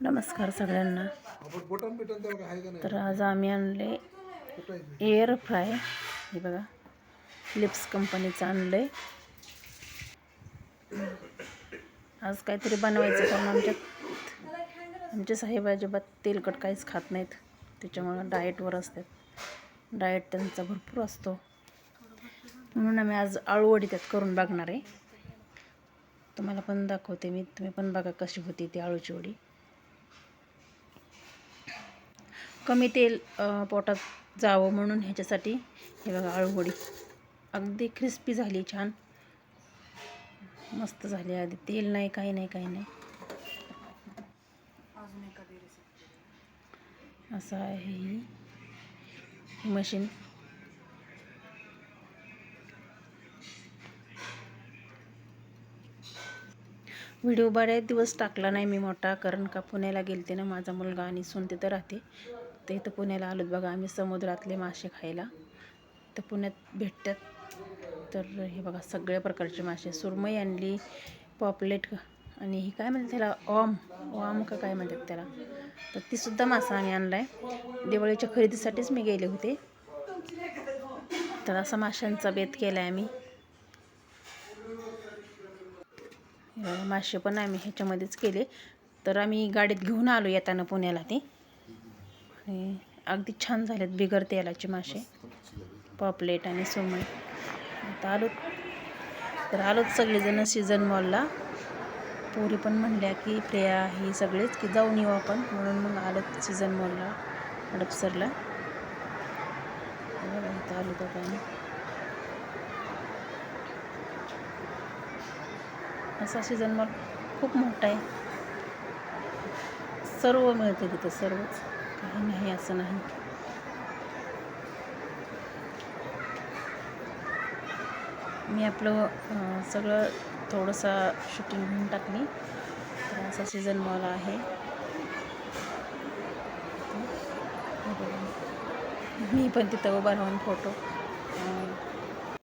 नमस्कार सगळ्यांना. तर आज आम्ही आणले एअर फ्राय हे बघा फिलिप्स कंपनीचं आणलं आहे आज काहीतरी बनवायचं कारण आमच्यात आमचे साहेब अजिबात तेलकट काहीच खात नाहीत. त्याच्यामुळं डाएटवर असतात. डाएट त्यांचा भरपूर असतो. म्हणून आम्ही आज आळूवडी त्यात करून बघणार आहे. तुम्हाला पण दाखवते मी. तुम्ही पण बघा कशी होती ती आळूची वडी. कमी तेल पोटात जावं म्हणून ह्याच्यासाठी हे बघा आळूवडी. अगदी क्रिस्पी झाली छान. मस्त झाली आधी. तेल नाही काही नाही काही नाही. असं आहे ही. मशीन व्हिडिओ बरेच दिवस टाकला नाही मी मोठा कारण का पुण्याला गेलते ना माझा मुलगा आणि सून तिथं राहते. तर इथं पुण्याला आलोत बघा आम्ही समुद्रातले मासे खायला. तर पुण्यात भेटतात. तर हे बघा सगळ्या प्रकारचे मासे. सुरमई आणली पॉपलेट आणि ही काय म्हणतात त्याला? ऑम ऑम का काय म्हणतात त्याला? तर तीसुद्धा मासा आम्ही आणला आहे दिवाळीच्या खरेदीसाठीच मी गेले होते. तर असा माशांचा बेत केला आहे आम्ही मासे पण आम्ही ह्याच्यामध्येच केले. तर आम्ही गाडीत घेऊन आलो येताना पुण्याला ते. आणि अगदी छान झालेत बिगर तेलाचे मासे. पॉपलेट आणि सुमण आता आलो. तर आलोच सगळेजण सीझन मॉलला पोरी पण म्हणल्या की प्रिया ही सगळेच की जाऊन येऊ आपण. म्हणून मग आलोत सीझन मॉलला हडपसरला. इथं आलो तर आम्ही. असा सीझन मॉल खूप मोठा आहे. सर्व मिळते तिथं सर्वच. काही नाही असं नाही मी आपलं सगळं थोडंसं शूटिंग घेऊन टाकली. तर असा सीझन मॉल आहे. मी पण तिथं उभा राहून फोटो